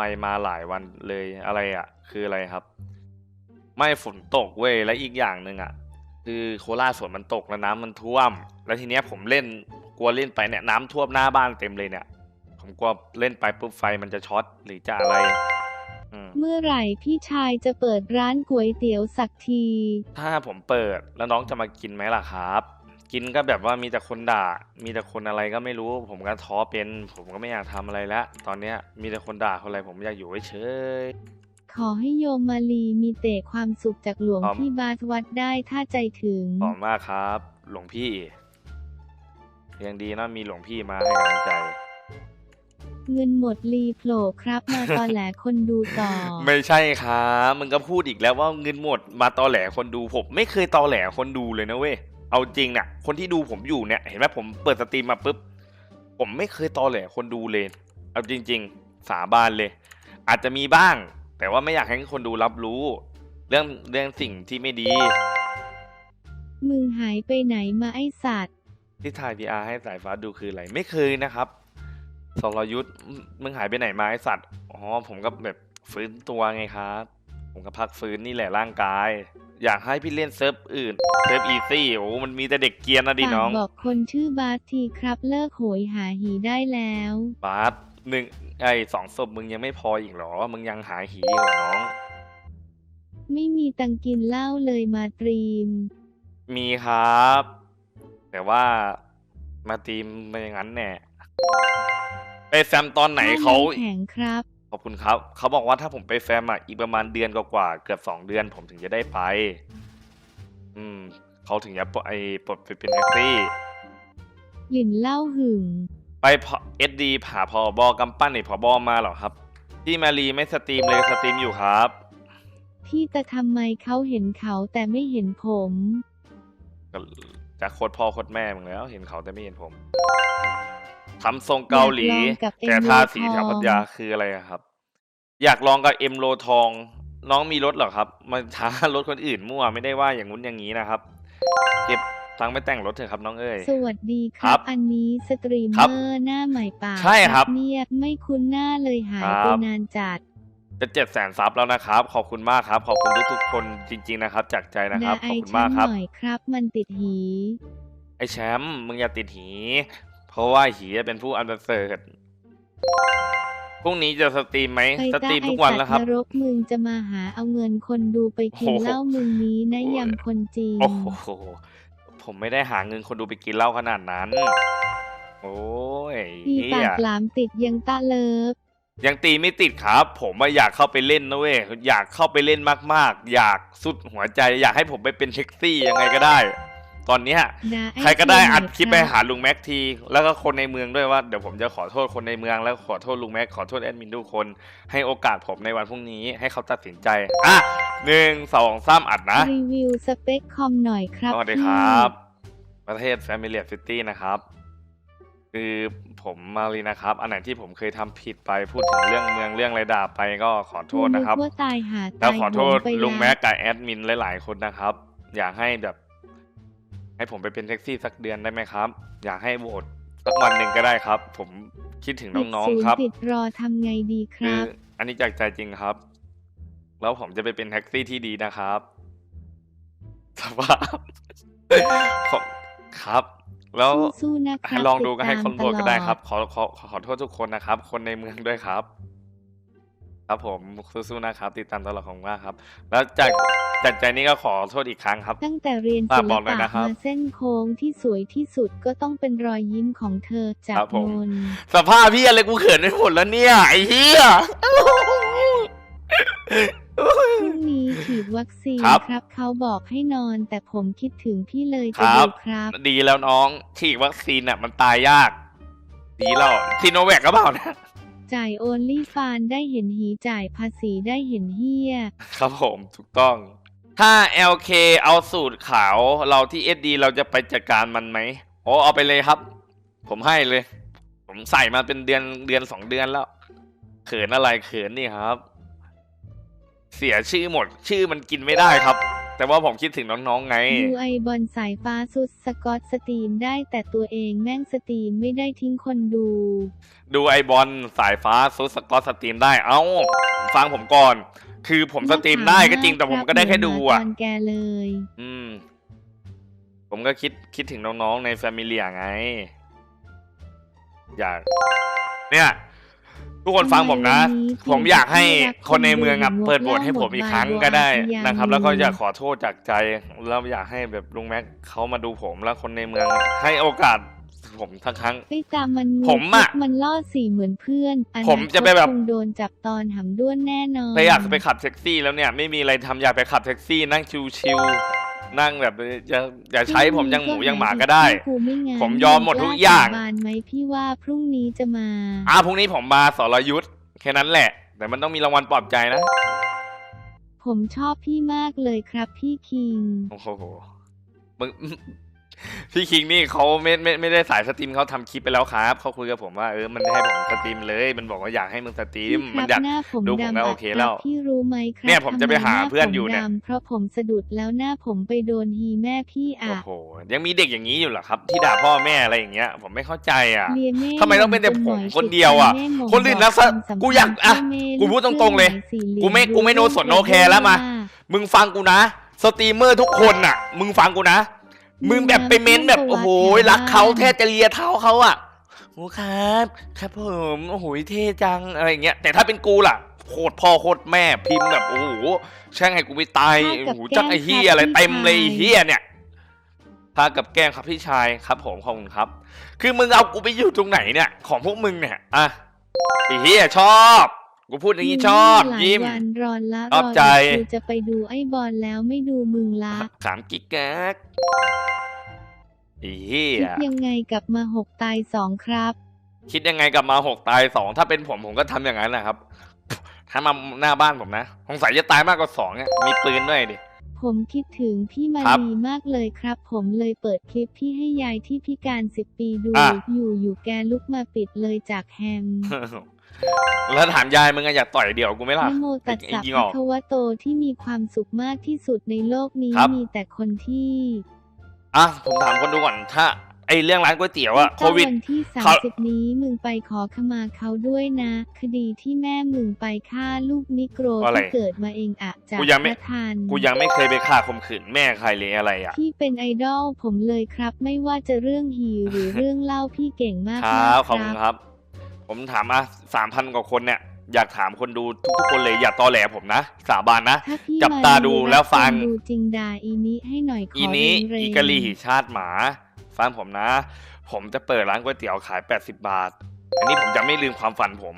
ไมมาหลายวันเลยอะไรอะ คืออะไรครับ ไม่ฝนตกเว้ยและอีกอย่างหนึ่งอะ คือโคราชฝนมันตกแล้วน้ำมันท่วม แล้วทีเนี้ยผมเล่นกลัวเล่นไปเนี่ยน้ำท่วมหน้าบ้านเต็มเลยเนี่ย ผมกลัวเล่นไปปุ๊บไฟมันจะช็อตหรือจะอะไรอืมเมื่อไหร่พี่ชายจะเปิดร้านก๋วยเตี๋ยวสักที ถ้าผมเปิดแล้วน้องจะมากินไหมล่ะครับ กินก็แบบว่ามีแต่คนด่า มีแต่คนอะไรก็ไม่รู้ ผมก็ท้อเป็น ผมก็ไม่อยากทำอะไรแล้ว ตอนเนี้ยมีแต่คนด่าคนอะไรผมอยากอยู่เฉย ขอให้โยมมาลีมีแต่ความสุขจากหลวงครับ พี่บาสวัดได้ถ้าใจถึง ๆขอบคุณมากครับ หลวงพี่ ยังดีนะมีหลวงพี่มาให้กำลังใจ เงินหมดลีโผล่ครับ มาตอนแหลคนดูต่อ ไม่ใช่ครับมึงก็พูดอีกแล้วว่าเงินหมดมาตอแหลคนดูผมไม่เคยตอแหลคนดูเลยนะเว้ย เอาจริงเนี่ยคนที่ดูผมอยู่เนี่ยเห็นไหมผมเปิดสตรีมมาปุ๊บผมไม่เคยตอแหลคนดูเลย เอาจริง ๆ สาบานเลย อาจจะมีบ้าง แต่ว่าไม่อยากให้คนดูรับรู้ เรื่องเรื่องสิ่งที่ไม่ดี มึงหายไปไหนมาไอสัตว์ ที่ถ่าย VR ให้สายฟ้าดูคืออะไรไม่เคยนะครับสรยุทธ์มึงมึงหายไปไหนมาไอสัตว์อ๋อผมก็แบบฟื้นตัวไงครับ ผมก็พักฟื้นนี่แหละร่างกาย อยากให้พี่เล่นเซิร์ฟอื่น เซิร์ฟอีซี่โอ้มันมีแต่เด็กเกรียนนะดิฝากน้อง บอกคนชื่อบาสทีครับเลิกโหยหาหีได้แล้ว บาสหนึ่งไอ้สองศพมึงยังไม่พออีกเหรอ มึงยังหาหีอีกเหรอน้อง ไม่มีตังกินเหล้าเลยมาตรีม มีครับ แต่ว่ามาตีมมาอย่างนั้นแน่ไปแซมตอนไหนเขาข้วแข็งครับ ขอบคุณครับ เขาบอกว่าถ้าผมไปแฟมอะอีกประมาณเดือนกว่าๆเกือบสองเดือน ผมถึงจะได้ไป อืมเขาถึงจะปลดไอ้ปลดไปเป็นแท็กซี่ หลินเหล้าหึง ไปเอสดีผ่าพอบอกำปั้นไอ้พอบอมาเหรอครับพี่มารีไม่สตรีมเลยสตรีมอยู่ครับ พี่แต่ทำไมเขาเห็นเขาแต่ไม่เห็นผม ก็จะโคตรพ่อโคตรแม่มึงแล้ว เห็นเขาแต่ไม่เห็นผม ทำทรงเกาหลี อยากลองกับแต่เอ็มทาโลสีทแถอวงพัทยาคืออะไรอะครับ อยากลองกับเอ็มโลทอง น้องมีรถเหรอครับมันช้ารถคนอื่นมั่วไม่ได้ว่าอย่างงู้นอย่างนี้นะครับ เก็บตังค์ไปแต่งรถเถอะครับ น้องเอ้ย สวัสดีคครัรับ บ อันนี้สตรีมครับเมอร์หน้าใหม่ป่าใช่ครับ เนี่ยไม่คุ้นหน้าเลยหายคไปรับนานจัดจะเจ็ดแสนซับแล้วนะครับ ขอบคุณมากครับ ขอบคุณทุกๆคนจริง ๆ นะครับ จากใจนะครับไอขอบคุณฉัมากนครับหน่อยครับ มันติดหี ไอแชมป์มึงอย่าติดหี เพราะว่าหีเป็นผู้อันประเสริฐพรุ่งนี้จะสตรีมไหมไปสตาตรีมไอทุกวันสัตแล้วว์ครับนรกมึงจะมาหาเอาเงินคนดูไปกินโอ้โหเหล้ามึงนี้นะยำคนจริงโอ้โหผมไม่ได้หาเงินคนดูไปกินเหล้าขนาดนั้น โอ้ยพี่เหี้ปายกหลามติดยังตาเลิฟยังตีไม่ติดครับ ผมว่าอยากเข้าไปเล่นนะเว้ยอยากเข้าไปเล่นมากๆ อยากสุดหัวใจ อยากให้ผมไปเป็นเท็กซี่ยังไงก็ได้ ตอนเนี้ยนะไอ้ใครก็ได้เชียร์อัดคลิปไปน่อยหาลุงแม็กที แล้วก็คนในเมืองด้วยว่าเดี๋ยวผมจะขอโทษคนในเมือง แล้วขอโทษลุงแม็กขอโทษแอดมินทุกคน ให้โอกาสผมในวันพรุ่งนี้ให้เขาตัดสินใจ อะหนึ่งสองสามอัดนะรีวิวสเปคคอมหน่อยครับสวัสดีพี่ครับ ประเทศ Familiar City นะครับคือผมมารีนะครับ อันไหนที่ผมเคยทำผิดไปพูดถึงเรื่องเมืองเรื่องอะไรด่าไปก็ขอโทษนะครับกูกว่าตายหาแล้วตายขอโทษโหงไปลุงแวแม็กกับแอดมินหลาย ๆ คนนะครับ อยากให้แบบ ให้ผมไปเป็นแท็กซี่สักเดือนได้ไหมครับ อยากให้โหวตสักวันหนึ่งก็ได้ครับ ผมคิดถึงน้องติดศูๆครับติดรอทำไงดีคคือรับอันนี้จากใจจริงครับ แล้วผมจะไปเป็นแท็กซี่ที่ดีนะครับสภาพขอบครับ แล้ว สู้ๆนะครับลองดูก็ให้ติดคตามนโหวตก็ได้ครับตลอขอขอขอขอโทษทุกคนนะครับ คนในเมืองด้วยครับ ครับผมสู้ๆนะครับ ติดตามตลอดของมากครับ แล้วจากจากใจนี้ก็ขอโทษอีกครั้งครับ ตั้งแต่เรียนฝาศิกลบอกหน่ปะอยนะครับมาเส้นโค้งที่สวยที่สุดก็ต้องเป็นรอยยิ้มของเธอจากครับผมมนต์สภาพพี่อะไรกูเขินไปหมดแล้วเนี่ย ไอ้เหี้ย พรุ่งนี้ฉีดวัคซีนครับครับเขาบอกให้นอนแต่ผมคิดถึงพี่เลยคจะรับ ดูครับ ดีแล้วน้องฉีดวัคซีนอะ มันตายยาก ดีแล้วซีโนแวคก็เปล่านะ จ่ายโอนลี่ฟานได้เห็นหีจ่ายภาษีได้เห็นเฮีย ครับผมถูกต้อง ถ้า LK เอาสูตรขาวเราที่ SD เราจะไปจัดการมันไหมโอ้เอาไปเลยครับ ผมให้เลย ผมใส่มาเป็นเดือนเดือนสองเดือนแล้ว เขินอะไรเขินนี่ครับ เสียชื่อหมด ชื่อมันกินไม่ได้ครับ แต่ว่าผมคิดถึงน้องๆไงดูไอบอลสายฟ้าสุดสกอตสตรีมได้แต่ตัวเองแม่งสตรีมไม่ได้ทิ้งคนดู ดูไอบอลสายฟ้าซุดสกอตสตรีมได้เอ้า ฟังผมก่อน คือผมสตรีมได้ก็จริงแต่ผมก็ได้แค่ดูอะ ตอนแกเลย อืม ผมก็คิดคิดถึงน้องๆในแฟมิเลียไง อยาก เนี่ย ทุกคนฟังผมนะทำไมวันนี้ผมอยากให้ที่รักคนในเมืองอะคนดูเปิดโหวตให้ผมอีกครั้งก็ได้หมดบาทนะครับหมดแล้วก็อยากอย่างขอโทษจากใจแล้วอยากให้แบบลุงแม็กเขามาดูผมแล้วคนในเมืองให้โอกาสผมสักครั้งไปตามมันงูผมอะพิษมันล่อสีเหมือนเพื่อนอนาคตผมจะไปแบบคงโดนจับตอนหำด้วนแน่นอนไปอยากไปขับแท็กซี่แล้วเนี่ยไม่มีอะไรทำอยากไปขับแท็กซี่นั่งชิวๆ นั่งแบบอย่าอย่าใช้ผมยังหมูยังหมาก็ได้กูไม่งั้นผมยอมหมดทุกอย่างกล้สบานไหมพี่ว่าพรุ่งนี้จะมาอ่าพรุ่งนี้ผมมาสรยุทธ์แค่นั้นแหละ แต่มันต้องมีรางวัลปลอบใจนะ ผมชอบพี่มากเลยครับพี่คิงโอ้โหมึง พี่คิงนี่เขาไม่ไม่ไม่ได้สายสตรีมเขาทำคลิปไปแล้วครับเขาคุยกับผมว่าเออมันให้ผมสตรีมเลย มันบอกว่าอยากให้มึงสตรีมพี่คมันรับอยากหน้าผมดูผมดำก็โอเคแล้วพี่รู้ไหมครับเนี่ยผมจะไปหาทำมเพื่อนอยู่เนี่ยหาผมดำเพราะผมสะดุดแล้วหน้าผมไปโดนฮีแม่พี่โอ้อะโหยังมีเด็กอย่างนี้อยู่เหรอครับ ที่ด่าพ่อแม่อะไรอย่างเงี้ย ผมไม่เข้าใจอะเลียแม่ทำไมต้องเป็นแต่ผมจหยคนเดียวอะแม่หมคนอื่นนะบกความสัมกูอยากพันธ์อะพ่แม่กูพูดตรงๆเลยครื่องหมายสี่เหลี่ยกูไม่กูไม่รู้โนสนโนแคร์แล้วมา มึงฟังกูนะ สตรีมเมอร์ทุกคนน่ะ มึงฟังกูนะ มึงแบบไปเม้นแบบโอ้โหรักเขาแทบจะเลียเท้าเขาอะโอ้ครับ ครับผมโอ้โหเท่จังอะไรอย่างเงี้ยแต่ถ้าเป็นกูล่ะโคตรพ่อโคตรแม่พิมพ์แบบโอ้โหแช่งให้กูไม่ตายโอ้โหจักไอ้เฮียอะไรเต็มเลยไอ้เฮียเนี่ยพากับแกล้งครับพี่ชายครับผมขอบคุณครับ คือมึงเอากูไปอยู่ตรงไหนเนี่ย ของพวกมึงเนี่ยอะไอ้เฮียชอบ กูพูดอย่างนี้ชอบหลายิ้มวันรอนละชอบใจรกูจะไปดูไอ้บอลแล้วไม่ดูมึงละสามกิกแก๊กไอ้เฮีคิยดยังไงกับมาหกตายสองครับ คิดยังไงกับมาหกตายสองถ้าเป็นผมผมก็ทำอย่างนั้นนะครับ ถ้ามาหน้าบ้านผมนะสงสัยจะตายมากกว่าสองเนี่ยมีปืนด้วยดิผมคิดถึงพี่มาครับลีมากเลยครับ ผมเลยเปิดคลิปพี่ให้ยายที่พิการสิบปีดูอะอยู่อยู่แกลุกมาปิดเลยจากแฮม แล้วถามยายมึงอะอยากต่อยเดี่ยวกูไหมล่ะนโมตัสไอ้สะยิงภะออก คะวะโตที่มีความสุขมากที่สุดในโลกนี้ครับ มีแต่คนที่อะผมถามคนดูก่อนถ้าไอเรื่องร้านก๋วยเตี๋ยวอะโคถ้าวิดวันที่สามเขาสิบนี้มึงไปขอขมาเขาด้วยนะ คดีที่แม่มึงไปฆ่าลูกนิโกรอะไรที่เกิดมาเองอะจากกูยังไม่ พระทาน กูยังไม่เคยไปฆ่าข่มขืนแม่ใครเลยอะไรอะ พี่เป็นไอดอลผมเลยครับ ไม่ว่าจะเรื่องฮีหรือเรื่องเล่าพี่เก่งมากคมารักบขอบคคุณรับครับ ผมถามอะสามพันกว่าคนเนี่ย อยากถามคนดูทุกๆคนเลยอย่าตอแหลผมนะ สาบานนะ ถ้าพี่จับตาดูมแล้วฟังรับคนดูจริงดาอีนี้ให้หน่อยขออีนี้เรงๆอีกะลีหิชาติหมาฟังผมนะ ผมจะเปิดร้านก๋วยเตี๋ยวขาย 80 บาท อันนี้ผมจะไม่ลืมความฝันผม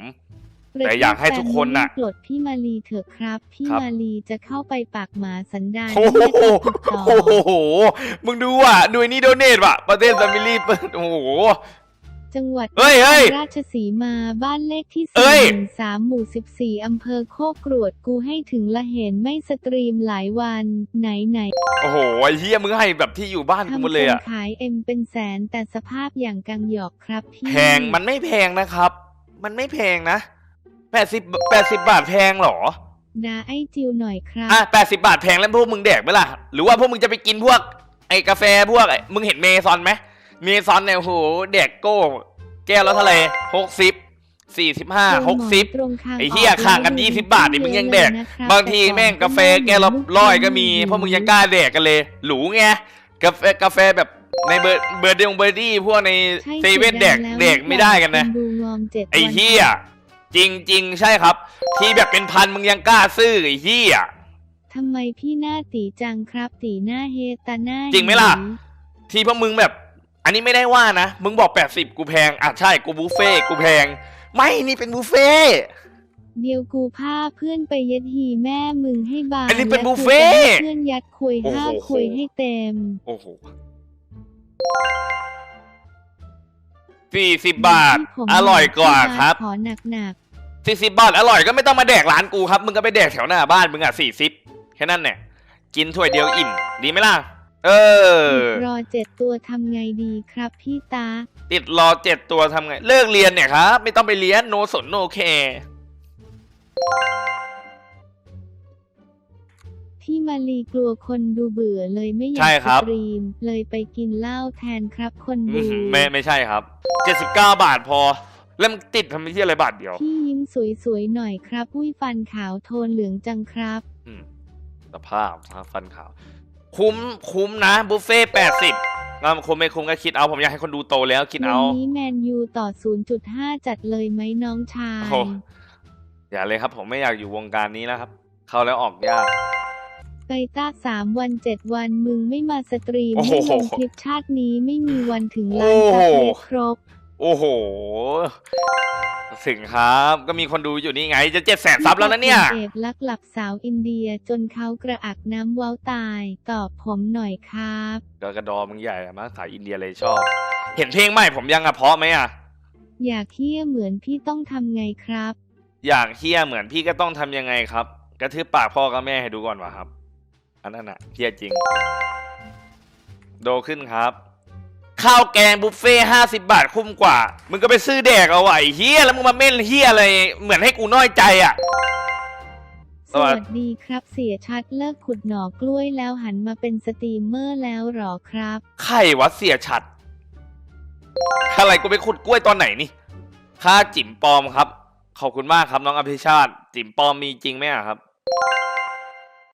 แต่อยากให้ทุกคนน่ะปลดพี่มาลีเถอะครับ พี่ครับ มาลีจะเข้าไปปากหมาสันดานโอ้โหไม่ได้ติดต่อ โอ้โห มึงดูอะ ดูไอ้นี่โดเนทว่ะ ประเทศแฟมิลี่เปิดโอ้โห จังหวัดเฮ้ยเฮ้ยราชสีมาบ้านเลขที่เอ้สี่ย หนึ่งสามหมู่สิบสี่อำเภอโคกรวดกูให้ถึงละเห็นไม่สตรีมหลายวันไหนไหนโอ้โหไอ้เฮียมึงให้แบบที่อยู่บ้านกูหมดทำเลยคนอะขายเอ็มเป็นแสนแต่สภาพอย่างกังหยอกครับพี่ แพงมันไม่แพงนะครับ มันไม่แพงนะแปดสิบแปดสิบบาทแพงเหรอดาไอจิวหน่อยครับ อะแปดสิบาทแพงแล้วพวกมึงแดกไหมล่ะ หรือว่าพวกมึงจะไปกินพวก ไอ้กาแฟพวกไอ้มึงเห็นเมซอนไหมเมซอนเนี่ยโอ้โหแดกโก้ แก้วแล้วเท่าไหร่หกสิบสี่สิบห้าหกสิบตรงข้างไอ้เหี้ยออกข้างกันแล้ว20บาทนี่มึงยังแดกเลยนะครับบางทีแม่งกาแฟแก้วละร้อยก็มีเพราะมึงยังกล้าแดกกันเลย หรูไงกาแฟกาแฟแบบในเบอร์เบอร์เดงเบอร์ดี้พวกในใช่เซเว่นแดกแล้วแดกไม่ได้กันนะคดูงอมเจ็ดไอ้วันเฮียจริงจริงๆใช่ครับ ที่แบบเป็นพันมึงยังกล้าซื้อไอ้เฮียทำไมพี่หน้าตีจังครับตีหน้าเฮตาหน้าจริงไหมล่ะหีที่พวกมึงแบบ อันนี้ไม่ได้ว่านะ มึงบอก 80 กูแพง อะใช่ กูบุฟเฟ่ต์กูแพง ไม่ นี่เป็นบุฟเฟ่ต์เดียวกูพาเพื่อนไปยัดหีแม่มึงให้บานอันนี้เป็นและบุฟเฟ่ต์กูจะให้เพื่อนยัดคุยโอ้โหห้าคุยให้เต็ม โอ้โหสี่สิบบาทที่ผมอร่อยกว่าครับขอหนักหนักสี่สิบบาท อร่อยก็ไม่ต้องมาแดกร้านกูครับ มึงก็ไปแดกแถวหน้าบ้านมึงอะสี่สิบแค่นั้นเนี่ย กินถ้วยเดียวอิ่ม ดีไหมล่ะ เออ รอเจ็ดตัวทำไงดีครับพี่ตา ติดรอเจ็ดตัวทำไง เลิกเรียนเนี่ยครับ ไม่ต้องไปเรียนโนสนโนแคร์พี่มาลีกลัวคนดูเบื่อเลยไม่อยาใช่กคสรับตรีม เลยไปกินเหล้าแทนครับคนอื้ดูอหือไม่ไม่ใช่ครับเจ็ดสิบเก้าบาทพอ แล้วมันติดทำไมที่อะไรบาทเดียว พี่ยิ้มสวยๆหน่อยครับอุ้ยฟันขาวโทนเหลืองจังครับ อืมสภาพนะฟันขาว คุ้มคุ้มนะบุฟเฟ่แปดสิบงานคุ้มไม่คุ้มก็คิดเอาผมอยากให้คนดูโตแล้วคิดวัเอานี้แมนยูต่อ 0.5 จัดเลยไหมน้องชายโอ้อย่าเลยครับ ผมไม่อยากอยู่วงการนี้แล้วครับ เข้าแล้วออกยากไกต้าสามวันเจ็ดวันมึงไม่มาสตรีมโอ้โหไม่ลงคลิปชาตินี้ไม่มีวันถึงล้านซับโอ้โหเลยครบ โอ้โหถึงครับก็มีคนดูอยู่นี่ไง จะเจ็ดแสนซับแล้วนะเนี่ยเอกลักหลับสาวอินเดียจนเขากระอักน้ำเว้าตาย ตอบผมหน่อยครับก็กระดอมึงใหญ่อะมาสายอินเดียเลยชอบ เห็นเพลงใหม่ผมยังอะเพราะไหมอะอยากเฮี้ยเหมือนพี่ต้องทำไงครับ อย่างเฮี้ยเหมือนพี่ก็ต้องทำยังไงครับ กระทืบปากพ่อกับแม่ให้ดูก่อนวะครับ อันนั้นอะเฮี้ยจริง โดขึ้นครับ ข้าวแกงบุฟเฟ่ห้าสิบาทคุ้มกว่า มึงก็ไปซื้อแดกเอาไว้เฮี้ยแล้วมึงมาเม่นเฮี้ยอะไรเหมือนให้กูน้อยใจอะสวัสดีครับเสียชัดเลิกขุดหน่อกล้วยแล้วหันมาเป็นสตรีมเมอร์แล้วหรอครับไข่วัดเสียชัด อะไรกูไปขุดกล้วยตอนไหนนี่ ค่าจิ๋มปลอมครับ ขอบคุณมากครับน้องอภิชาติ จิ๋มปลอมมีจริงไหมอะครับ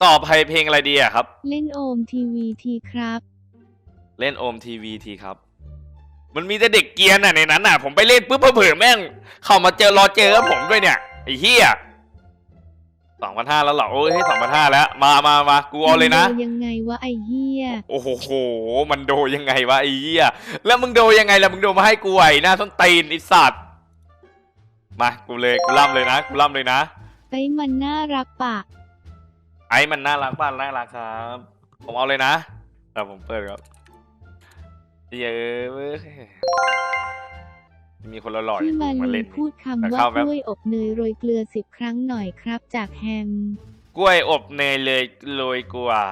ต่อไปเพลงอะไรดีอะครับ เล่นโอมทีวีทีครับ เล่นโอมทีวีทีครับ มันมีแต่เด็กเกรียนอะในนั้นอะ ผมไปเล่นปุ๊บเผื่อๆแม่ง เข้ามาเจอรอเจอกับผมด้วยเนี่ยไอ้เหี้ยสองพันห้าแล้วเหรอโอ้ยสองพันห้าแล้ว มามามากูเอาเลยนะ มัโดยังไงวะไอ้เฮี้ยโอ้โหโห มันโดยังไงวะไอ้เหี้ยแล้วมึงโดยังไงล่ะมึงโดมาให้กูไหวหน้าส้นตีนไอ้สัตว์มากูเลยกูล่ำเลยนะกูล่ำเลยนะไอ้มันน่ารักปะไอ้มันน่ารักบ้านน่ารักครับ ผมเอาเลยนะแต่ผมเปิดครับ เยอะเว้ยมีคนละหล่อยพี่มามาลีเล่นพูดคำแต่ว่าเข้ากแป๊บล้วยอบเนยโรยเกลือสิบครั้งหน่อยครับ จากแฮม กล้วยอบเนยเลยโรยกว่า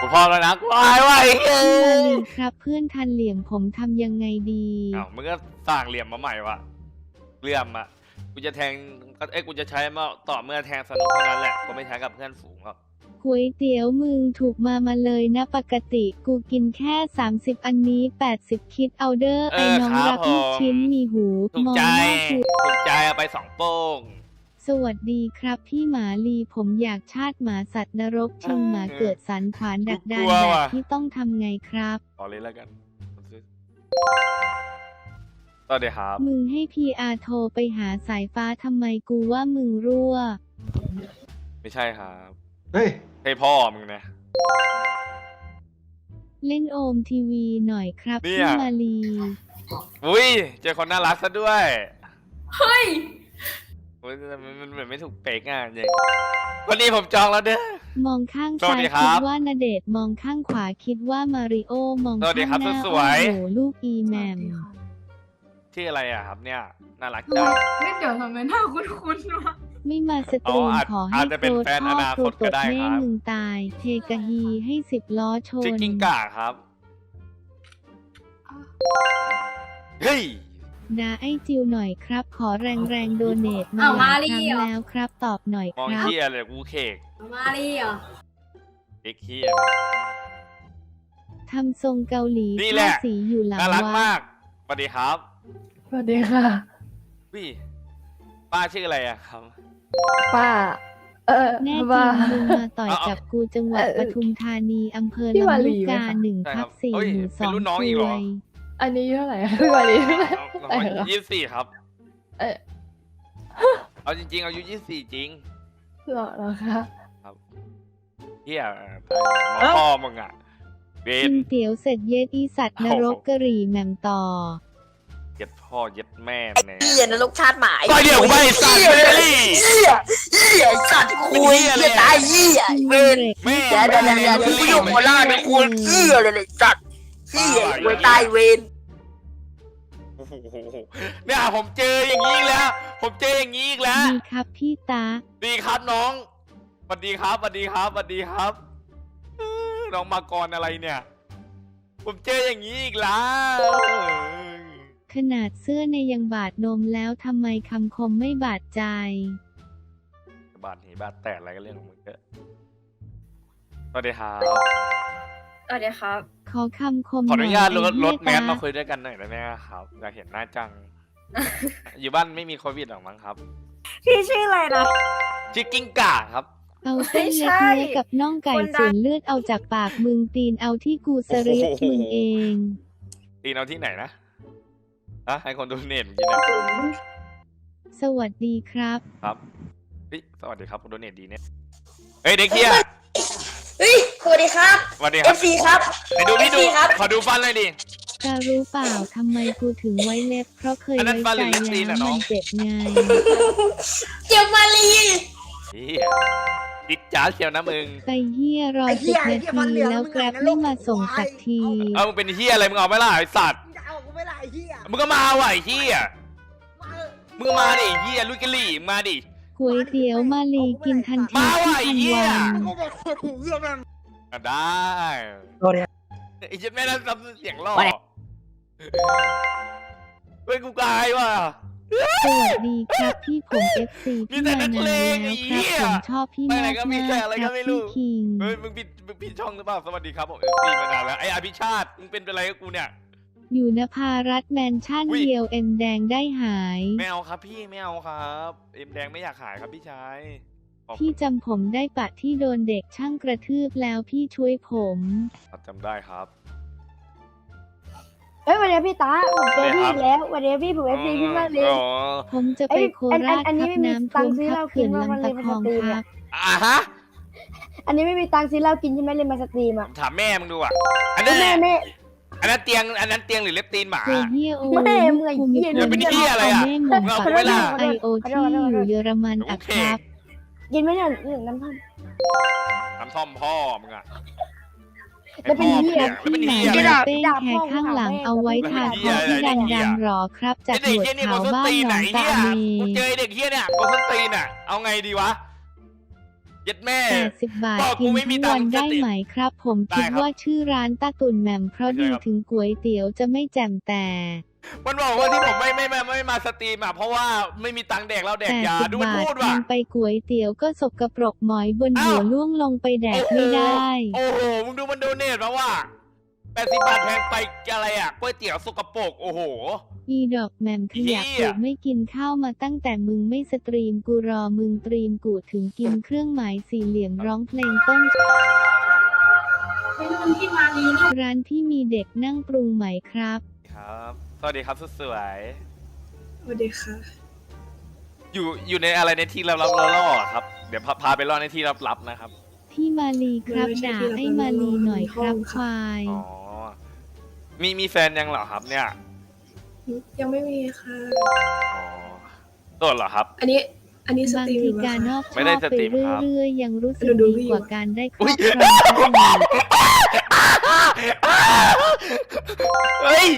กูพอแล้วนะวายวายเอ้พี่มายลีครับเพื่อนทันเหลี่ยมผมทำยังไงดีอ้าวมึงก็สร้างเหลี่ยมมาใหม่วะเหลี่ยมอะกูจะแทงก็เอ้ยกูจะใช้มาต่อเมื่อแทงสนุกเท่านั้นแหละกูไม่ใช้กับเพื่อนฝูงหรอก ก๋วยเตี๋ยวมึงถูกมามาเลยนะปกติ กูกินแค่ 30 อันนี้ 80 คิดเอาเดอร์เอไอ้อน้องครับรักลูกผมชิ้นมีหูถูกมองใจหน้ากู ถูกใจเอาไปสองโป้ง สวัสดีครับพี่หมาลีผมอยากชาติหมาสัตว์นรกชิงหมาเกิดสันขวานดักดานแบบที่ต้องทำไงครับ ขอเลยแล้วกันสวัสดีครับ มึงให้พีอาโทรไปหาสายฟ้าทำไมกูว่ามึงรั่ว ไม่ใช่ครับ เฮ้ย ให้พ่อมึงนะ เล่นโอมทีวีหน่อยครับเนี่พี่ย มาลี อุ้ยเจอคนน่ารักซะด้วยเฮ้ยอุ๊ยมันมันเหมือนไม่ถูกเป๊กอะจริงวันนี้ผมจองแล้วเด้อ มองข้างสวัซ้าสยดีครัคิดบว่านาเดชน์มองข้างขวาคิดว่ามาริโอมองสวัสดีข้างครับหน้าสวยโอ้โหลูกอีแหมมชื่ออะไรอะครับเนี่ย น่ารักทำไมจัง ไม่เดี๋ยวทำไมหน้าคุ้นๆวะ ไม่มาสตรีมอ๋ออาจขอให้อาจจะเป็นโปรแฟนชออบนาโปรคตตก็ดได้แม่ครับมึงตาย เทกะฮีให้สิบล้อชชื่อนกิ้งก่าครับ เฮ้ยดาไอจิวหน่อยครับ ขอแรงแรงๆโดเนทมาอ้าวหลายมาครั้งดิเหรอแล้วครับตอบหน่อยมองครับเฮียเลยกูเคกมาลีเหรอเด็กเฮียทำทรงเกาหลีนี่แหละทาสีอยู่หลังน่ารักวัมาดกสวัสดีครับสวัสดีค่ะวิป้าชื่ออะไรอะครับ ป้า เออแน่จริป้างมึงมาต่อยเอาเอากับกูจังหวัดเออปทุมธานีอำเภอพี่วาลำลีลูกไหมกาคะ หนึ่งใช่ทัครับบสี่เฮ้ยหมู่สเป็นองรุ่นน้องซอีกเหรอ วยอันนี้เท่าไหร่อะพี่วาลีเท่าไหร่น้องแต่เหรอยี่สิบสี่ครับ เออ เอาจริงๆอายุยี่สิบสี่จริงเหรอเหรอคะ เฮียมาพ่อมึงอะเวกินนเตี๋ยวเสร็จเย็ดอีสัตว์นรกโอ้โหกะหรี่แหม่มต่อเย็ดพ่อเย็ดแม่แน่เหี้ยนรกชาติหมายก็เดี๋ยวไม่สัตว์เลยเหี้ยเหี้ยสัตว์คุยเหี้ยเหี้ยตายเหี้ยกินเวเบรรกแม่เดี๋ยวเดี๋ยวเดี๋ยวเดี๋ยวกูอยู่โคราชเนี่ยกูเหี้ยเลยเลยสัตว์เหี้ยเวยตายเวรโอ้โหเนี่ยผมเจออย่างนี้อีกแล้ว ผมเจออย่างนี้อีกแล้ว ดีครับพี่ตา ดีครับน้องสวัสดีครับสวัสดีครับสวัสดีครับเออน้องมากรอะไรเนี่ย ผมเจออย่างนี้อีกแล้ว ขนาดเสื้อในยังบาดนมแล้วทำไมคำคมไม่บาดใจ บาดหีบาดแตกอะไรก็เรื่องของมึงเถอะสวัสดีครับสวัสดีครับ ขอคำคมขออนุญาตหลยดลดไอ้แมเหี้ยสมาตคุยด้วยกันหน่อยได้ไหมครับอยากเห็นหน้าจัง อยู่บ้านไม่มีโควิดหรอกมั้งครับพี่ชื่ออะไรนะ ชื่อกิ้งก่าครับ เอาเส้นไม่เล็ใช่กเนื้อกับน่องไก่คนดังส่วนเลือดเอาจากปากมึงตีนเอาที่กูสริปโอ้โหมึงเอง ตีนเอาที่ไหนนะ อะให้คนดูเน็ตกินนะสวัสดีครับ ครับเฮ้ยสวัสดีครับคนดูเน็ตดีเนี่ยเฮ้ยเด็กเฮียเฮ้ยสวัสดีครับสวัสดีครับ FC ครับไหนดูนี่ดู FC ครับ ขอดูฟันเลยดิ จะรู้เปล่าทำไมกูถึงไว้เล็บ เพราะเคยอันนั้ไว้นฟันหใจรือลิ้นตีนแล้อะวน้มัองนเจ็บไง เจียมมาลีเฮียดิกจ้าเชียวนะมึง ไปเฮียรอไอ้เหี้สิบยนาไอ้เหี้ยมันเหลืทีองแล้วมึงแกร็บอะนรกไม่มาส่งสักที เอามึงเป็นเฮียอะไรมึงเอาไหมล่ะไอสัตว์จะเอา กูไม่ได้ไอ้เหี้ยมึงก็มาว่ะไอ้เฮียมาเถอะมึงก็มาดิไอ้เฮียลุยกะลี่มึงมาดิ ก๋วยเตี๋ยวมาลีกินทันทีมาว่ะที่ไอ้เหี้ทันยวัน กูบอกคนหูเหี้ยมันอะได้ไอ้เจ็ดแม่นั่นทำเสียงหล่อเฮ้ยกูกลายว่ะ สวัสดีครับพี่ผมเอฟซีมีพี่แต่มานักนาเลนงแล้วไอ้ครับเหี้ยผมชอบพี่ไปไหนมากก็มีมากแต่อะไรคก็รับไม่รู้ พี่คิงเฮ้ยมึงผิดมึงผิดช่องหรือเปล่าสวัสดีครับผมเอฟซีมานานแล้วไอ้อภิชาติมึงเป็นอะไรกับกูเนี่ย อยู่นภารัตน์แมนชั่นอุ๊ย เดียวเอ็มแดงได้หาย ไม่เอาครับพี่ไม่เอาครับ เอ็มแดงไม่อยากขายครับพี่ชายขอบคุณพี่จำผมได้ปะที่โดนเด็กช่างกระทืบแล้วพี่ช่วยผม ครับจำได้ครับเอ้ยวันนี้พี่ตาผมเจอพี่ครับอีกแล้ววันนี้พี่ผมเอฟซีพี่มากเลย อ๋อผมจะไปเอ้ยโคราชอันอันคนี้รับไม่มีน้ำท่วมตังค์ซื้อคเหรัล้าบเขื่อนกินลำตะคองวันเลยคมาสตรีมรัอะบอะฮะอันนี้ไม่มีตังค์ซื้อเหล้ากินใช่ไหมเลยมาสตรีมอะถามแม่มึงดูอะอันนั้นแม่แม่ อันนั้นเตียงอันนั้นเตียงหรือเล็บตีนหมาเจเฮียโอแม่มึงไอ้เหี้ยเดี๋ยวเป็นเหี้ยอะไรอะแม่หมมึงเอาฝักูไว้ล่ะ ไอโอที่อยู่เยอรมันอะครับ กินไหมเนี่ยหนึ่งน้ำพันทำซ่อมพ่อมึงอะแล้วเป็นไอ้พ่อเหี้ยมึงเนี่ยแล้วเป็นพี่เหี้หยมาอะไรเป้งแค่ข้างหลังเอาไว้ทาทองที่ดังๆหรอครับจากไอ้หเด็กนวดเฮียนี่ขากูวส้นบ้านตีนหนไหนองตาเฮียเมกูเจอไอ้เด็กเฮียเนี่ยกูส้นตีนอะเอาไงดีวะ เย็ดแม่ แปดสิบบาทบอกกูกินไม่มีทั้งตัวังนค์ได้จะติดไหมครับ ผมคิดได้ครับ ว่าชื่อร้านตาตุนแหม่มเพราะใช่ดีครับถึงก๋วยเตี๋ยวจะไม่แจ่มแต่ มันบอกว่าที่ผมไม่ไม่ไม่ไม่มาสตรีมอะเพราะว่าไม่มีตังค์แดกเราแดกแปดยาสิบดูมันบาทพูดทาว่ะนไปก๋วยเตี๋ยวก็สกปรกหมอยบนอ้าว หัวล่วงลงไปแดกไม่ได้ โอ้โหมึงดูมันโดเนทมาว่า แปดสิบบาทแพงไปอะไรอะก๋วยเตี๋ยวสกปรกโอ้โห อีดอกแหม่มขยะเหี้ย กูไม่กินข้าวมาตั้งแต่มึงไม่สตรีมกูรอมึงตรีมกูถึงกินเครื่องหมายสี่เหลี่ยมร้องเพลงต้น เป็นคนที่มาลีนี่ร้านที่มีเด็กนั่งปรุงไหมครับ ครับ สวัสดีครับสุดสวย สวัสดีค่ะ อยู่อยู่ในอะไรในที่ลับๆล่อๆครับ เดี๋ยวพาพาไปล่อในที่ลับๆนะครับ พี่มาลีครับไม่ใช่ด่าที่เราไอ้มาลีหน่อยครับในห้องคค่ะวาย อ๋อ มีมีแฟนยังเหรอครับเนี่ย ยังไม่มีค่ะ อ๋อโสดเหรอครับ อันนี้ อันนี้สบางตรีมอทียู่ปะการนคะ อกชไม่อบได้สไปตรีมครับ เรื่อยๆยังรู้สึกดูดีพี่กว่าการได้ครอุ๊อยบครองซะอีกเฮ้ย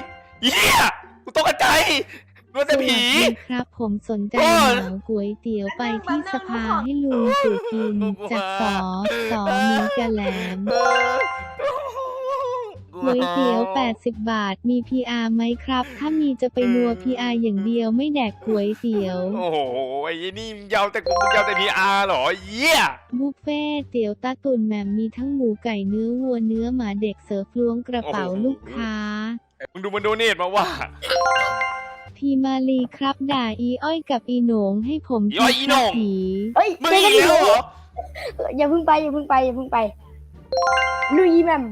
เหี้ยกูตกใจมันจะผี สวัสดีครับผมสนใจโอ้ยเหมาก๋วยเตี๋ยวไปที่สภาให้ลุงตู่กิน จากสอสอมีกระแหลม เออ ก๋วยเตี๋ยว 80 บาท มี PR ไหมครับ ถ้ามีจะไปนัว PR อย่างเดียวไม่แดกก๋วยเตี๋ยว โอ้โห ไอ้นี่มึงยาวแต่กูมึงยาวแต่พีอาร์เหรอเยี่ยบุฟเฟ่ต์เตี๋ยวตาตุนแหม่มมีทั้งหมูไก่เนื้อวัวเนื้อหมาเด็กเสิร์ฟล้วงกระเป๋าโอ้โหลูกค้า มึงดูมันโดเนทมาว่าพี่มาลีครับด่าอีอ้อยกับอีโหนงให้ผมอีอ้อยอีโหน่งผีเอ้ยมึงเจออีกันกอีกแล้วเหรออย่าเพิ่งไปอย่าเพิ่งไปอย่าเพิ่งไปลุยแมม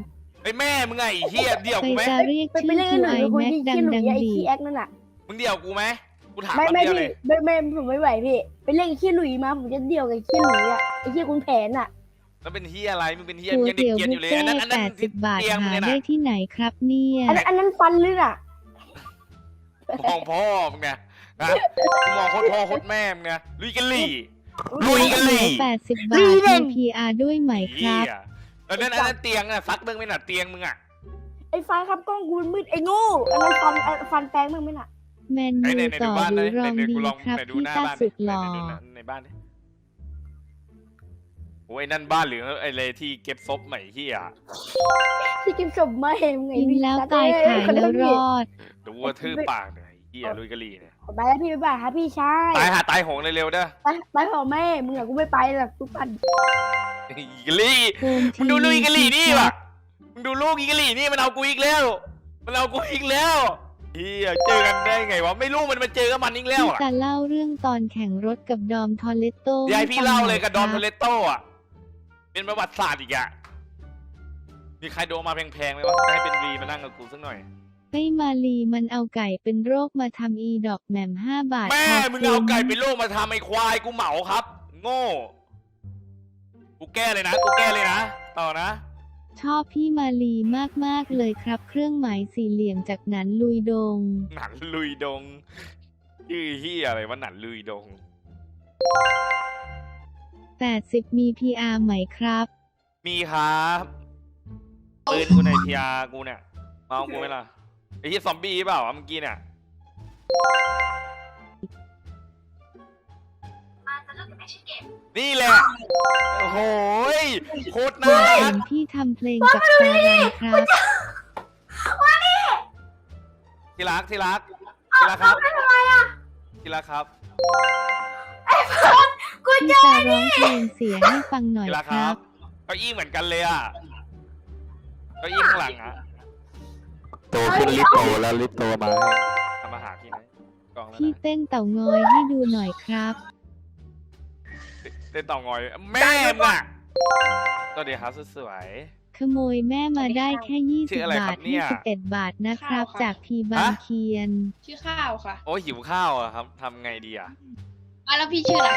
ไอ้แม่มึงไงไอ้เฮียเดี่ยวไปกูไหมจะเรียกไปชื่ไปอเล่นทูหนูไอไปคุยแม็กที่ดังขี้หลุดัยงไอ้ดีขี้แอคนั่นน่ะ มึงเดี่ยวกูไหมกูถามไม่คำไม่เดียวพี่เลยไม่ไม่ผมไม่ไหวพี่ ไปเล่นกับขี้หลุยมาผมจะเดี่ยวกับขี้หลุยอะไอ้ขี้คุณแผนอะ แล้วเป็นเฮียอะไรมึงเป็นเฮียก๋มึวงยยังเด็กเตี๋ยวเกียนบุอยู่ฟเลยเฟ่อันนั้นอันแปนั้นดสิบบาทเตียงมึงหาเนี่ยได้นะที่ไหนครับเนี่ย อันนั้นอันนั้นฟันลื่นอะมองพ่อมึงไงนะมึงมองโคตรพ่อโคตรแม่มึงไงลุยกันลี่ ลุยกันลี่ แปดสิบบาทลุยเล่มีน PR ด้วยไหมคเฮีรับ ย แล้วนั่นอันนั้นเตียงอะซักมึงไม่หน่ะเตียงมึงอะไอ้ฟ้าครับกล้องกูมืดไอ้โงูอันนั้นฟันอันฟันแปลงมึงไหมน่ะแมนไอ้ยูในในต่ดูอบ้านหเลรืยอรองในดูดีลองครับในดูพี่หน้าตาบ้านสุดในหล่อดูในบ้านดิโอ้ยนั่นบ้านหรือไอ้เลยที่เก็บซบใหม่ที่อะที่กินศพมาเห็นไงกินพี่แล้วนัดตายเอ้ขายขอโทแล้วษรพี่อด ดูว่าทื่อปากเนี่ยไอ้เฮียลุยกะลีเนี่ยขอ ไปแล้วพี่บ๊ายบายครับพี่ชายตายหาตายโหงเร็วๆเด้อไปไปของแม่มึงอะกูไม่ไปหรอกกูปั่นอีกะลี่โกมมึงดูลูกอีกะลี่นี่ครัว่ะบมึงดูลูกอีกะลี่นี่มันเอากูอีกแล้ว มันเอากูอีกแล้วเฮียเจอกันได้ไงวะไม่รู้มันมาเจอกับมันอีกแล้วพี่อะจะเล่าเรื่องตอนแข่งรถกับดอมทอเลตโต้ยายพี่เล่าเลยกับดอนให้โทฟังหเลยโต้อะเป็นประวัติศาสตร์อีกอะมีใครโดนมาแพงๆไหมวะจะให้เป็นวีมานั่งกับกูสักหน่อย ไอ้มาลีมันเอาไก่เป็นโรคมาทำอีดอกแหม่มห้าบาทแม่ขบมึงคุณเอาไก่เป็นโลกมาทำไอ้ควายกูเหมาครับ โง่ กูแก้เลยนะ กูแก้เลยนะ ต่อนะ ชอบพี่มาลีมากๆเลยครับ เครื่องหมายสี่เหลี่ยมจากหนันลุยดง หนันลุยดงชื่อเฮียอะไรวะหนันลุยดง 80 มี PR ไหมครับ มีครับปืนกูในทีอากูเนี่ยมาเอากูไหมล่ะ ไอ้ที่ซอมบี้เปล่าวะเมื่อกี้เนี่ย นี่แหละ โอ้โหยโคตรน่ารัเห็กนพี่ทำเพลงกับตาลันครับ ที่รักที่รักที่รักครับที่รักครับพี่จะร้องเพลงเสียให้ฟังหน่อยที่รักคครัรับบ เก้าอี้เหมือนกันเลยอะเก้าอี้ข้างหลังอะ โตขึ้นลิฟต์โตแล้วลิฟต์โตมาให้ทำมาหาพี่ไหมกองแล้วพี่นะเต้นเต่างอยให้ดูหน่อยครับ เต้นเต่างอย แม่มึงอะสวัสดีครับสวยขโมยแม่มาได้แค่ชื่ออะไร20ครับบาทเนี่ย21บาทนะครับข้าวค่ะจากพีบางเคียน ชื่อข้าวค่ะ ๆโอ้ยหิวข้าวอะครับทำไงดีอะ อะแล้วพี่ชื่ออะไร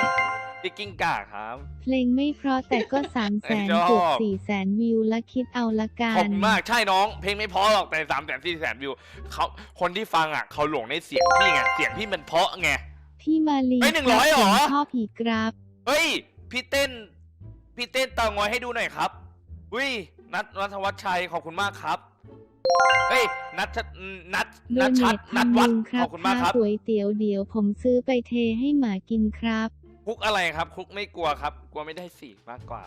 พี่กิ้งก่าครับ เพลงไม่เพราะแต่ก็3 0 0แสนชอบเกือบ4แสนวิวและคิดเอาละกัขอบนคุณมากใช่น้อง เพลงไม่เพราะหรอกแต่สามแสนสี่แสนวิวเขาคนที่ฟังอะเขาหลงในเสียงพี่ไงเสียงพี่มันเพราะไงพี่มาลีเฮ้ย100เหรอผมชอบอีกครับเฮ้ยพี่เต้น พี่เต้นเต่างอยให้ดูหน่อยครับอุ้ยนัทนัทวัชชัยขอบคุณมากครับเฮ้ยนัทชนัทโดนัทเนชัดทนัททำวัลุฒงน์ครัขบอบคุณมากค่าครับก๋วยเตี๋ยวเดี๋ยวผมซื้อไปเทให้หมากินครับ คุกอะไรครับ คุกไม่กลัวครับ กลัวไม่ได้สิมากกว่า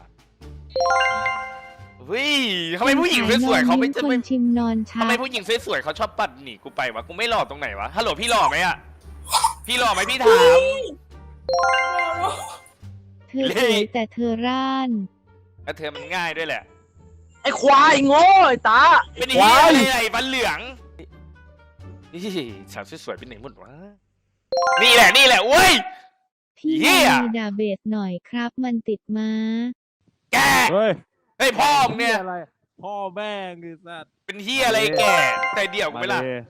เฮ้ยทำไมผู้หญิงสวยๆเขาไม่คจะนไม่ชิมนอนชัทำไมกผู้หญิงสวยๆเขาชอบปัดหนีกูไปวะ กูไม่หล่อตรงไหนวะ ฮัลโหลพี่หล่อไหมอะพี่หล่อไหมพี่ถามเธอสวยแต่เธอร่านแล้วเธอมันง่ายด้วยแหละ ไอ้ควายโง่ไอ้ตาเป็นคเฮียวายอะไรไอ้บันเหลือง นี่สาวสวยๆไปไหนหมดวะ นี่แหละนี่แหละเว้ย พี่เหี้มายลีด่าเบสหน่อยครับ มันติดมาแกเฮ้ยเฮ้ยพ่อมึงเนี่ย อะไร พ่อแม่งคือสัตว์เป็นเฮียอะไรแกใจเดี่ยวกูไหมล่ะเลย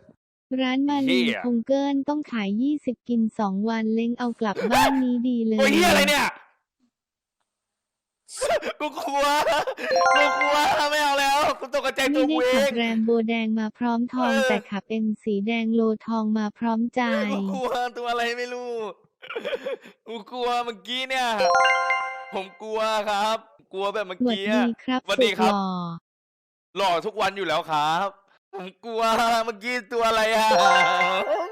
ร้านมาลีเหี้ย คงเกินต้องขาย 20 กิน 2 วันเล้งเอากลับบ้านนี้ดีเลย โอ้ยเฮียอะไรเนี่ย กูกลัว กูกลัวไม่เอาแล้ว กูตกใจตัไม่วได้กูเอขับง แรมโบแดงมาพร้อมทอง เออ แต่ขับเอ็มสีแดงโลทองมาพร้อมใจ กูกลัวตัวอะไรไม่รู้ กูกลัวเมื่อกี้เนี่ย ผมกลัวครับ กลัวแบบเมื่อหวัดกี้ดีอะ ครับหวัดสุดีดครัหบล่อหล่อทุกวันอยู่แล้วครับ ผมกลัวเมื่อกี้ตัวอะไรอะ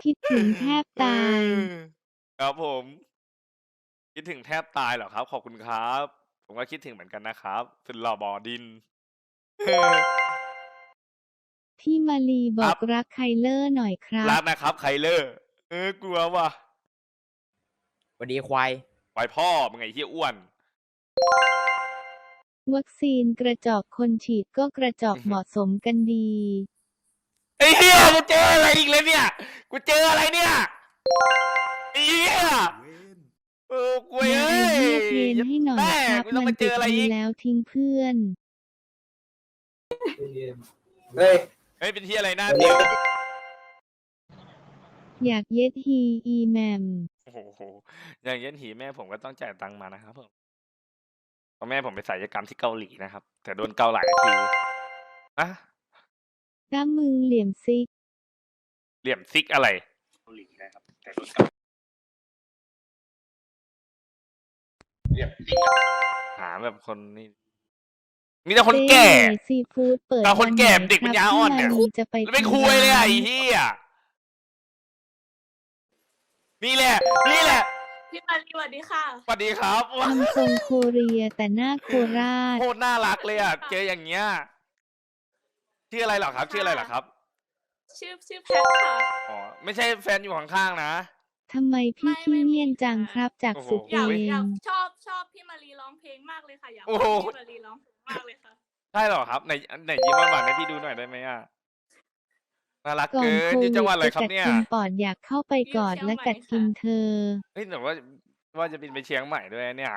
คิดถึงแทบตาย ครับผม คิดถึงแทบตายเหรอครับ ขอบคุณครับ ผมก็คิดถึงเหมือนกันนะครับสุดหล่อบอดิน พี่มาลีบอครักบ รักไคเลอร์หน่อยครับ รักนะครับไคเลอร์ เออกลัวว่ะส วัสดีควายปล่อยพ่อมึงไงเฮียอ้วน วัคซีนกระจอกคนฉีดก็กระจอกอือฮึเหมาะสมกันดี ไอ้เฮียกูเจออะไรอีกเลยเนี่ย กูเจออะไรเนี่ยไอ้เฮียเออกูมาเอ้ดูยเรียกเทรนให้หน่อยแม่ครับกูต้องมัมานเจติอดอะไรดีอีกแล้วทิ้งเพื่อน เฮ้ย เฮ้ยเป็นเฮียอะไรหน้าเดียว อยากเย็ดฮีอีแมม โอ้โหอย่างเงี้ยหีแม่ผมก็ต้องจ่ายตังค์มานะครับผมเพราะแม่ผมไปศัลยกรรมที่เกาหลีนะครับ แต่โดนเกาหลายทีอะก้ามมึงเหลี่ยมซิก เหลี่ยมซิกอะไรเกาหลีนะครับแต่โดนเกาเหลี่ยมซิกอะหาแบบคนนี่มีแต่คนแก่ เต้ซีฟู้ดเปิดเอาคนแก่วัไหเด็กปัญญาอ่อนเนี่ยครับพี่มาลีจะไปแล้วไม่ทำคุยเลยอะร้าไอ้นเหี้ย นี่แหละ นี่แหละพี่มารีสวัสดีค่ะ สวัสดีครับทำทรงโคเรียแต่หน้าโคราช โคตรน่ารักเลยอะ เจออย่างเงี้ยชื่ออะไรเหรอครับชื่ออะไรเหรอครับชื่อชื่อแพทค่ะ อ๋อไม่ใช่แฟนอยู่ข้างๆนะ ทำไมพี่ไม่ไม่ ขี้มีเงียนจังครับจากโอ้โห สุดอยากเออยากงชอบชอบพี่มารีรร้องเพลงมากเลยค่ะ อยากโอ้ฟัโหงพี่มารีร้องเพลงมากเลยค่ะ ใช่เหรอครับไหนไหนยิ้มหวานๆให้พี่ดูหน่อยได้ไหมอะ น่ารักก่อนเกินโคอยู่วิจังหวัดดอะไรจะครับกัดเนี่ย กินปอดอยากเข้าไปกอดอยู่เชียงและใหม่กัดกินค่ะเธอ เฮ้ยแต่ว่าว่าจะบินไปเชียงใหม่ด้วยเนี่ย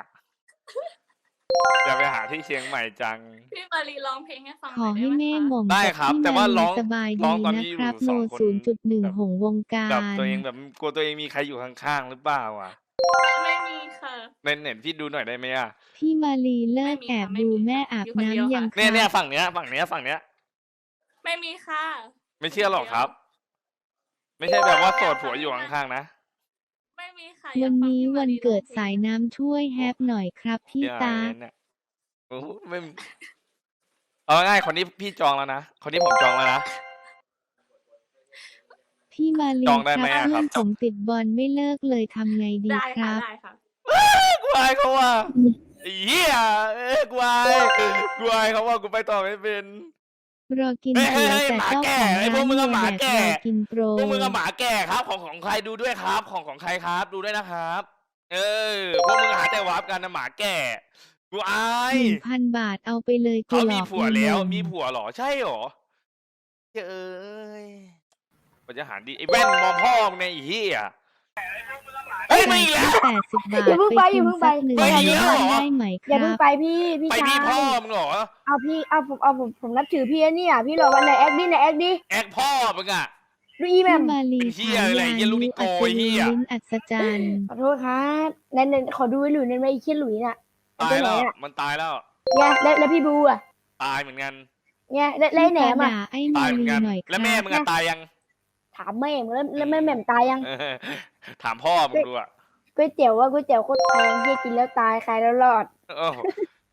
อยากไปหาที่เชียงใหม่จัง พี่มารีร้องเพลงให้ฟังขอน่ยให้ได้แม่ไหมหม่คะอมได้กับครับ พี่แต่ว่ามาร้ลีองสบายร้ดีองตอนนะที่อยู่ครับสโนองคนศูนย์จุดหนึ่งแบบหงวงกาแบบร ตัวเองแบบกลัวตัวเองมีใครอยู่ข้างๆหรือเปล่าอะไม่มีค่ะเนเน็ตพี่ดูหน่อยได้ไหมอะพี่มาลีเลิกไม่มีแอบค่ะไม่ดูมีแม่ค่ะอาบอยู่คนเดียวน้ำยังค่ะคเนี่ยเนี่ยรับ ฝั่งเนี้ยฝั่งเนี้ยฝั่งเนี้ย ไม่มีค่ะ ไม่เชื่อหรอกครับ ไม่ใช่แบบว่าโสดผัวอยู่ข้างๆนะ ไม่มีค่ะวันนี้อยากฟังพี่มาวันรีเกิดร้องพลงสายน้ำช่วยแฮปหน่อยครับพี่เชื่อตาเลยเนี่ยโอ้โหไม่เอาง่ายๆคนนี้พี่จองแล้วนะคนนี้ผมจองแล้วนะ พี่มาลีจองได้คไหมรับอะครับ เพื่อนผมติดบอลไม่เลิกเลยทำไงดีได้คค่ะรับ ได้ค่ะ กูอายเขาว่าไอ้เหี้ยเอ้ยกูอายกูอายเขาว่ากูไปต่อไม่เป็น รอกินเฮ้ยเตี๋ยวเฮ้ยแต่หมาเจ้าแก่ของไอ้ร้านพวกมึงเนี่อะยหมาแดกแก่รอกินโปรพวกมึงกับหมาแก่ครับ ของของใครดูด้วยครับ ของของใครครับดูด้วยนะครับ เออพวกมึงหาแต่วาร์ปกันนะหมาแก่กูอายหนึ่งพันบาทเอาไปเลยกูเขาหลมีอกผัวแล้วอีหนุ่มีผัวเหรอใช่เหรอเอ้ยมันจะหาดีไอ้แว่นมองพ่อมึงในยไอ้เหี้ย เฮ้ยไม่อีกแล้ว แปดสิบบาทอย่าเพิ่งไปไปกินอย่าเพิ่งไปสักหนึ่งไม่พันอีกแล้วบาทเหรอ ได้ไหมคอย่ารัเพิ่งบไปพี่พี่ไปชาพี่ยพ่อมึงเหรอ เอาพี่เอาผมเอาผมผมนับถือพี่นะเนี่ยพี่รอวันไหนแอคดิไหนแอคดิแอกพ่อมึงอะดูอีแมพี่มมาลีเป็นเหี้ยอะไรเหี้ยลูกนิโกอัศเหี้วินยลิ้นอัศจรรย์ขอโทษครับในในขอดูไอ้หลุยในอยไหมไอ้เคียหลุยน่ะมันตาไปยไหนแล้วอะมันตายแล้ว เนี่ยแล้วแล้วพี่บูอะตายเหมือนกัน เนี่ยแล้วแล้วไอ้แหนมพี่อะตาด่าไอ้ตามายเหมือลีนกัน หน่อยคแล้วรัแม่บมึงอะตายยังถามแม่มึงแล้วแล้วแม่แหม่มตายยัง เออ ถามพ่อมึงดูอะก๋วยเตี๋ยวว่าก๋วยเตี๋ยวโคตรแพงที่กินแล้วตายขายแล้วรอดโอ้โห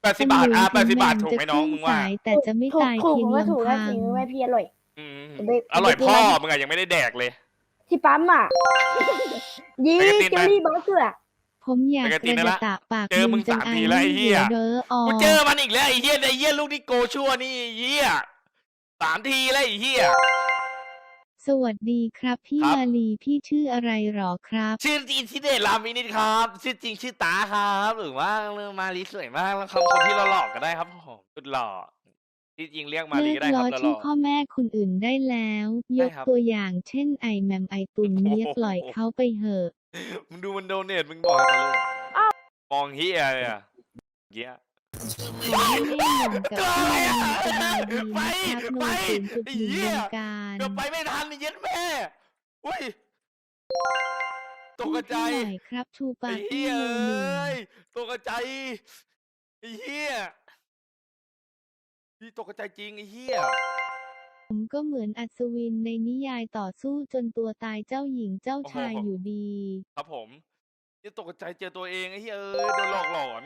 แปดสิบบาทอะแปดสิบบาทถูกไหมน้องมึงว่าสายแต่จะไม่ถูกตายถูกเพียงผมว่าถูกลำแล้วพังสิแม่พี่อร่อยอืมไปอร่อยไปพ่อร้านมึงอะยังไม่ได้แดกเลย ที่ปั๊มอะยีไปกันติดเจไหมอรี่บอสอะผมอยากปกกติระนะดะละตะปากเจอมึงจัสามทีแล้วไอ้เหี้ยเด้ออกูเจอมันอีกแล้วไอ้เหี้ยไอ้เหี้ยลูกนี่โกชั่วนี่ไอ้เหี้ยสามทีแล้วไอ้เหี้ย สวัสดีครับพี่ครับ มาลีพี่ชื่ออะไรหรอครับ ชื่อจริงชื่อเดชรามินิดครับ ชื่อจริงชื่อตาครับ หรือว่าเรื่องมาลีสวยมากแล้วคำคนที่เราหลอกก็ได้ครับผมสุดหล่อที่จริงเรียกมาเลิลีกก็ได้คล้รัอบหล่ชื่ออ พ่อแม่คนอื่นได้แล้วยได้กครับตัวอย่างเช่นไอแมมไอตุนโอ้โห เนียปล่อยเขาไปเหอะ มึงดูมันโดเนทมึงบอกให้เขาเลยมองเฮียเลยอะเหี้ย ขอให้แม่หนุ่มกับพี่มาลีสบายดีไปนะครับโนไปศูนย์จุดหไอ้นึ่งเหี้วยงการเกือบไปไม่ทันไอ้เย็ดแม่อุ้ยตกพูกดระใจให้หน่อยครับชูปาไอ้ร์เฮีตี้ยโนเอหนึ่ง้ยตกกระใจไอ้เฮียพี่ตกกระใจจริงไอ้เฮียผมก็เหมือนอัศวินในนิยายต่อสู้จนตัวตายเจ้าหญิงเจ้าชายอยู่ดี ครับผมนี่ตกกระใจเจอตัวเองไอ้เฮียเอ้ยโดนหลอกหลอน